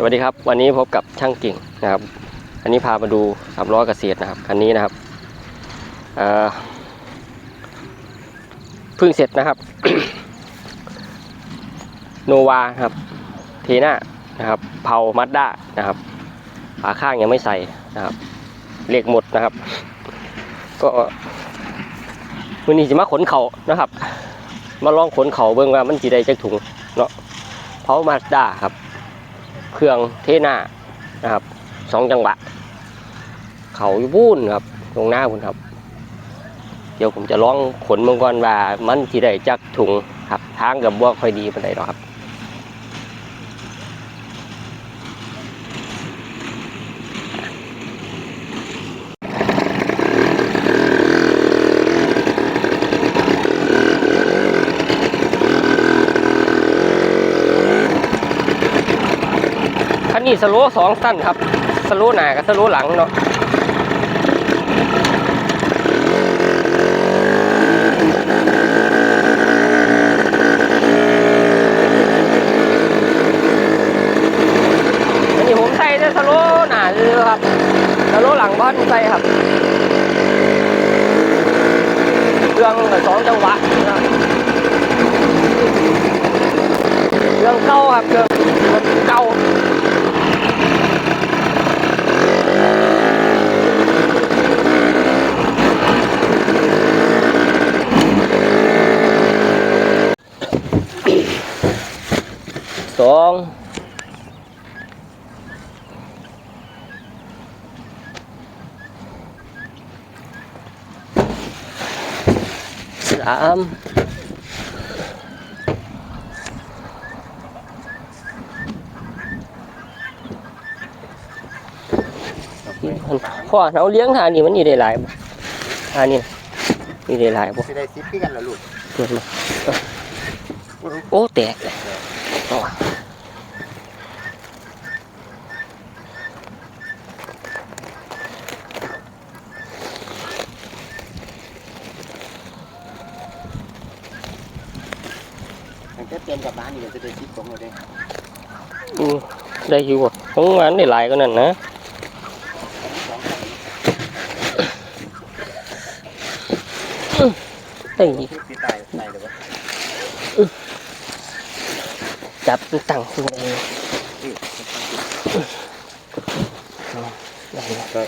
สวัสดีครับ วันนี้พบกับช่างกิ่งนะครับ อันนี้พามาดูสามล้อเกษตรนะครับคันนี้นะครับเพิ่งเสร็จนะครับ โนวาครับ เทน่านะครับเผามัดด้านะครับฝาข้างยังไม่ใส่นะครับเหล็กหมดนะครับ ก็วันนี้จะมาขนเขานะครับ มาลองขนเขาเบิ่งว่ามันจีได้จักถุงเนาะเผามัดด้าครับ เครื่องเทน่านะครับสองจังหวะ เขาอยู่บุ่นครับตรงหน้าคุณครับ เดี๋ยวผมจะลองขนมังกรว่ามันที่ได้จักถุงครับทางกับบัวค่อยดีปานใดหรอกครับ นี่สโลว์สองสั้นครับสโลว์หน้ากับสโลว์หลังเนาะอันนี้ผมใส่แต่สโลว์หน้าเลยครับสโลว์หลังบ้านใส่ครับเครื่องสองจังหวะเครื่องเก่าครับเครื่องเก่า องสามพ่อเราเลี้ยงหานี่มันนี่ได้หลายบ่หานี่นี่ได้หลายบ่สิได้ซิปคือกันละลูกเกินมาโอ้แตกเลยเอาว่ะ มันจะเตรียมกลับบ้านนี่เดี๋ยว จะได้ซิปของเราเด้อืมได้อยู่บ่ของมันได้หลายก็นั่นนะสองได้อีกซิปที่ตายตายเลยวะจับตั้งขึ้นเองได้นะก็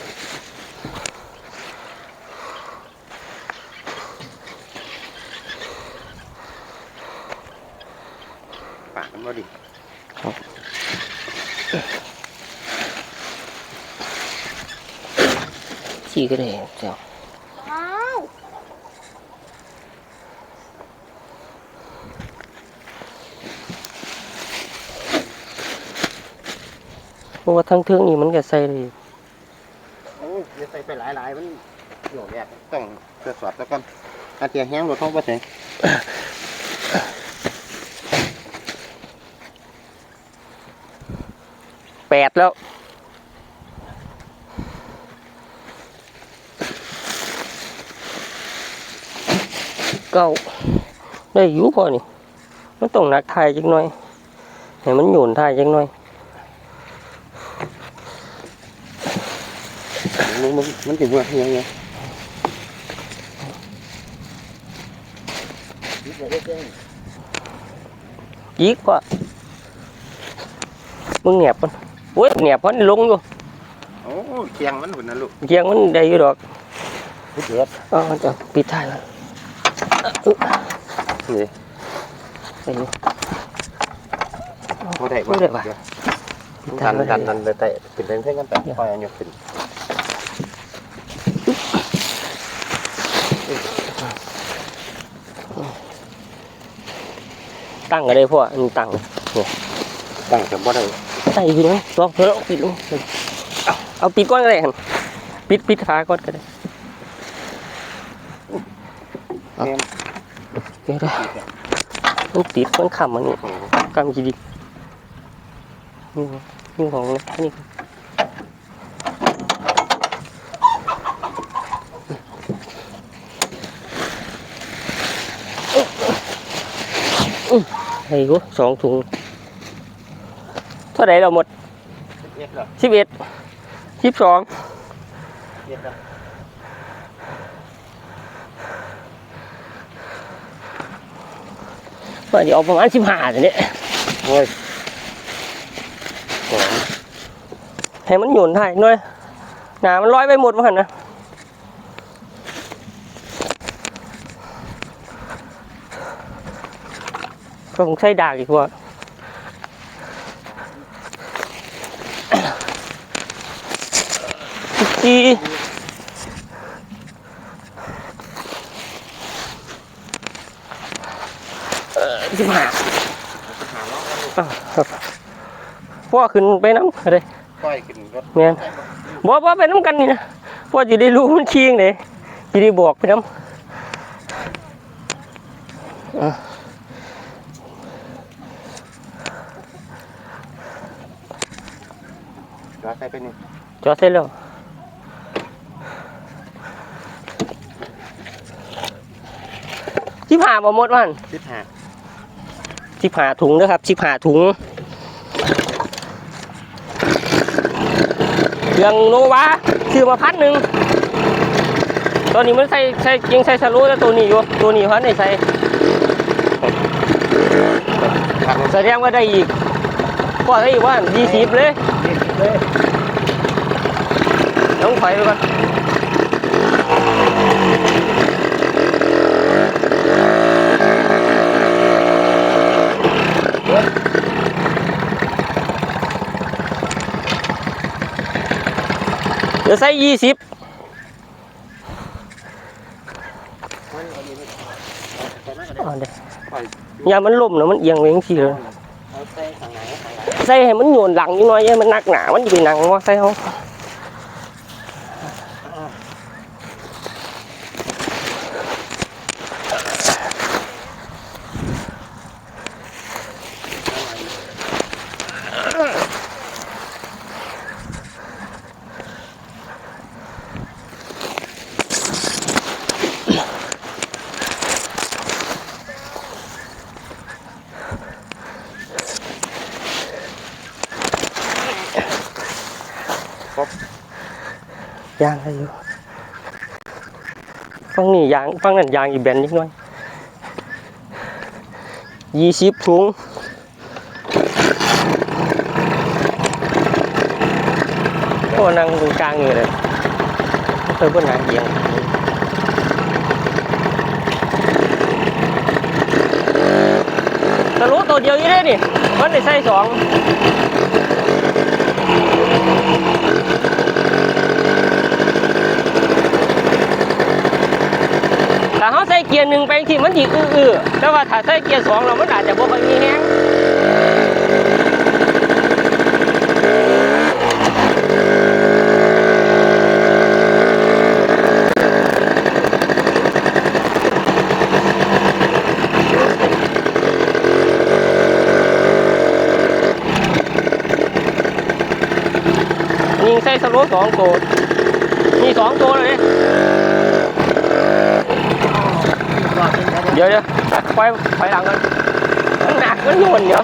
ปากมันบ่ดิ ชี้ก็ได้เจ้าเพราะว่าทั้งเทืองนี่มันก็ใส่เลยโอ้ยอย่าใส่ไปหลายๆมันโยกแยกต้องตรวจสอบแล้วก่อนอาเจียแห้งรถท้องบ่ใช่แปดแล้ว เก้าได้อยู่พอนี่มันต้องหนักทายจังหน่อยให้มันโยนทายจังหน่อยมันมันมันถึงว่ายังไงอีกพอมึงเหนียบมันโอ้ยเหนียบมันลงอยู่โอ้เคียงมันหุ่นนะลูกเกียงมันได้อยู่ดอกเดือดเอ๋อจะปิดท้ายมันอึ๊ะ นี่ได้อยู่บ่ได้บ่ได้ว่ะปิดท้าดัยนมันดันดันไปเตะขึ้นเส้นกันแต่คอยอันยกขึ้นตั้งก็ได้พ่ออันนี้ตั้งตั้งแต่บ่ได้ใส่อยู่นะลองเพิ่มปิดลงเอาเอาปิดก้อนก็ได้หั่นปิดปิดขาก้อนก็ได้ แม่นเดี๋ยวได้มันติดมันขำมันนี่โอ้โหกำจีดินี่ของนี่ของนะนี่ไอ้กูสองถุง เท่าไหร่เราหมดเอ็ดเหรอสิบเอ็ดสิบสอง เอ็ดเหรอว่าจะเอาประมาณสิบห้าเนี่ยโอ้ยสองให้มันหย่นได้หน่อยหนามันลอยไปหมดวะหันนะก็คงใช้ดากอีกว่าจีเออ สิบห้าหาน้องกันลูกอะครับพ่อขึ้นไปน้ำอะไรก้อยขึ้นรถแม่นบอกว่าไปน้ำกันนี่นะพ่อจะได้รู้มันเคียงเลยจะได้บอกไปน้ำอะรอใส่ไปนี่จอดเสร็จแล้วสิบห้าบ่หมดวันสิบห้า สิบห้าถุงนะครับสิบห้าถุงเครื่องโนวาซื้อมาพันหนึ่งตอนนี้มันใส่ใส่ยังใส่สโลว์แล้วตัวนี้อยู่ตัวนี้พันได้ใส่ขับรถแสดงว่าได้อีกก็ได้อีกว่ายี่สิบเลยเลยต้องถอยไปก่อน เดี๋ยวใส่ยี่สิบใส่มาก็ได้อ่าเดี๋ยวปล่อยอย่ามันล่มนะมันเอียงไปยังสี่เลยเอาใส่ทางไหนทางไหนใส่ให้มันโยนหลังนิดหน่อยให้มันหนักหนามันจะไปหนังว่าใส่เขา ยางอะไรอยู่ฟังนี่ยางฟังนั่นยางอีกแบนนิดหน่อยยี่สิบถุงโอ้นั่งตรงกลางอยู่เลยไม่เคยบนหางเอียงแต่รู้ตัวเดียวยี่ได้นี่มันได้ใส่สอง ถ้า เกียร์หนึ่งไปที่มันถีอื้อๆแต่ว่าถ้าใส่เกียร์สองเรามันอาจจะบ่ค่อยมีแฮงยิงใส่สโลสองตัวมีสองตัวเลย รอเดี๋ยวเดี๋ยวเดี๋ยวไฟไฟหลังกันมันหนักมันโยนเดี๋ยว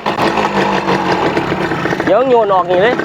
เดี๋ยวโยนออกนี่เลย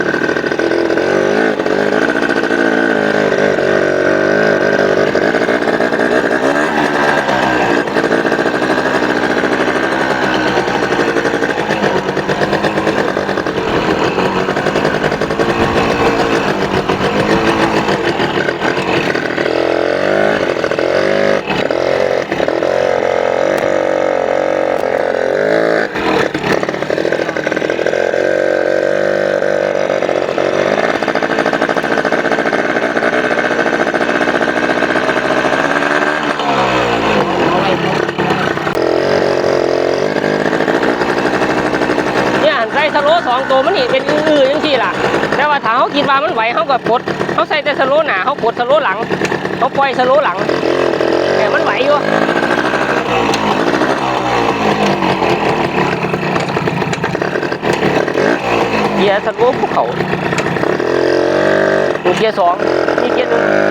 เนี่ยใส่สโลว์สองตัวมันนี่เป็นอื้อๆยังที่ล่ะ แต่ว่าถ้าเขาคิด เขาก็กดเขาใส่แต่สโลว์หนาเขาปลดสโลว์หลังเขาปล่อยสโลว์หลังแต่มันไหวอยู่เกียร์สโลว์ภูเขาเกียร์สองมีเกียร์หนึ่ง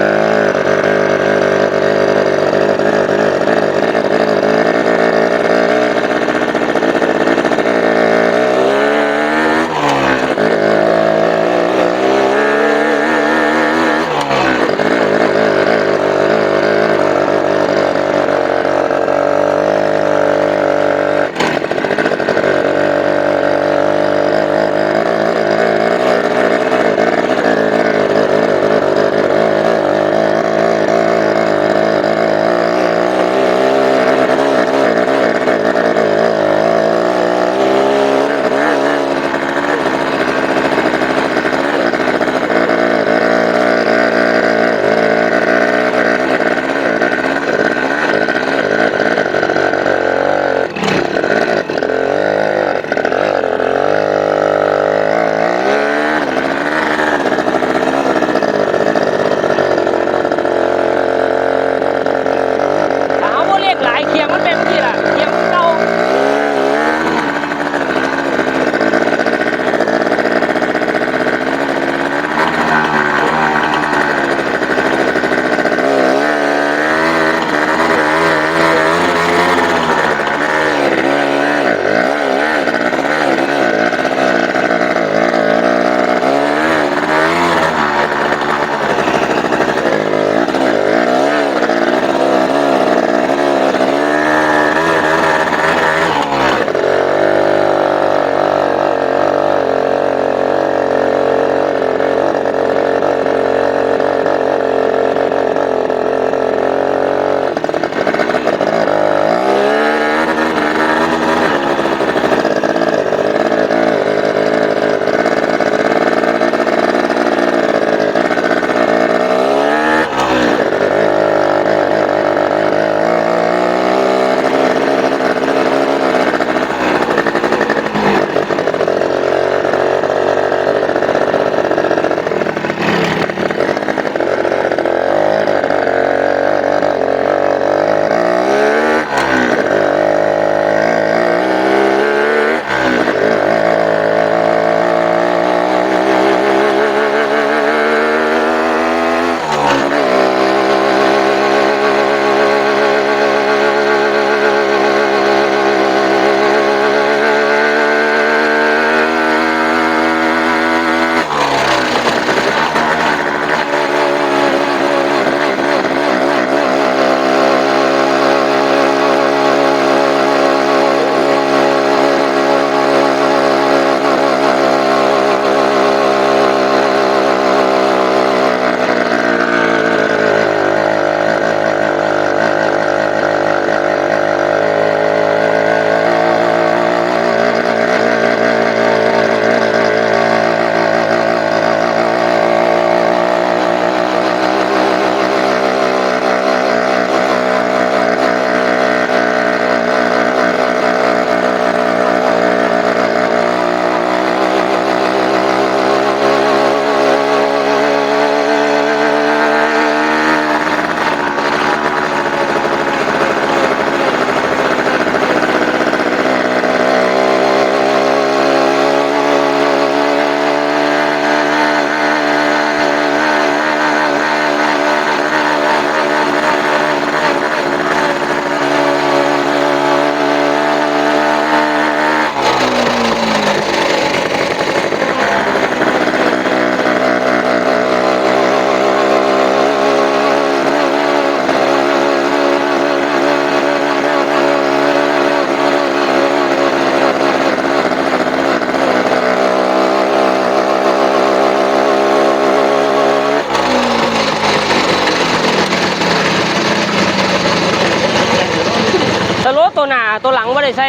ใส่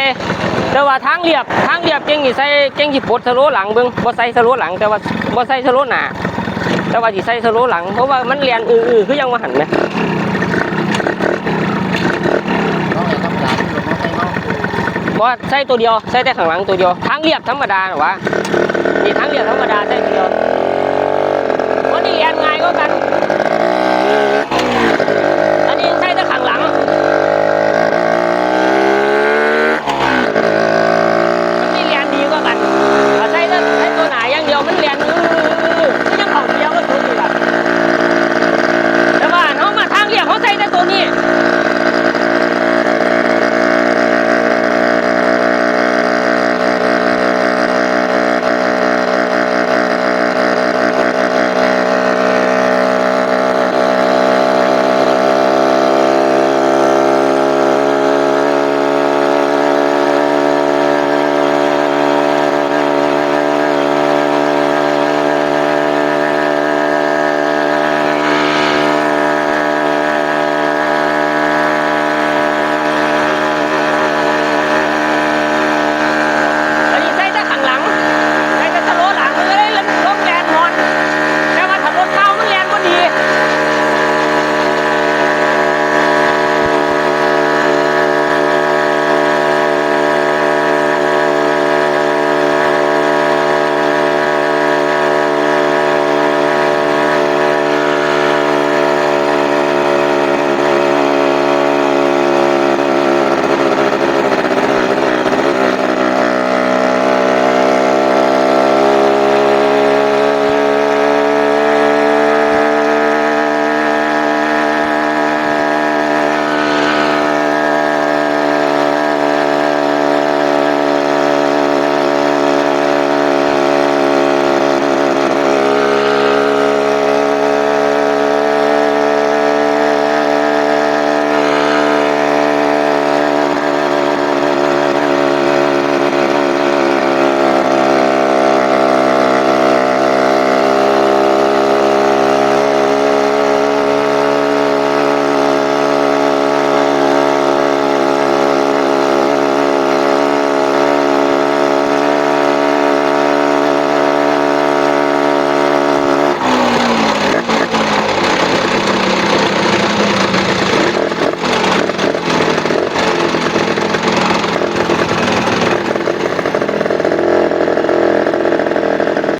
แต่ว่าทางเรียบทางเรียบเก่งสิใส่เก่งสิปลดสโลหลังเบิ่งบ่ใส่สโลหลัง แต่ว่าบ่ใส่สโลหน้าแต่ว่าสิใส่สโลหลังเพราะว่ามันเรียนอื้อๆคือยังว่าหันนะน้องไอ้ธรรมบ่ใส่ตัวเดียวใส่แต่ข้างหลังตัวเดียวทางเรียบธรรมดาหรอวะนี่ทางเรียบธรรมดาใส่ตัวเดียววันนี้เรียนง่ายกว่ากันอัน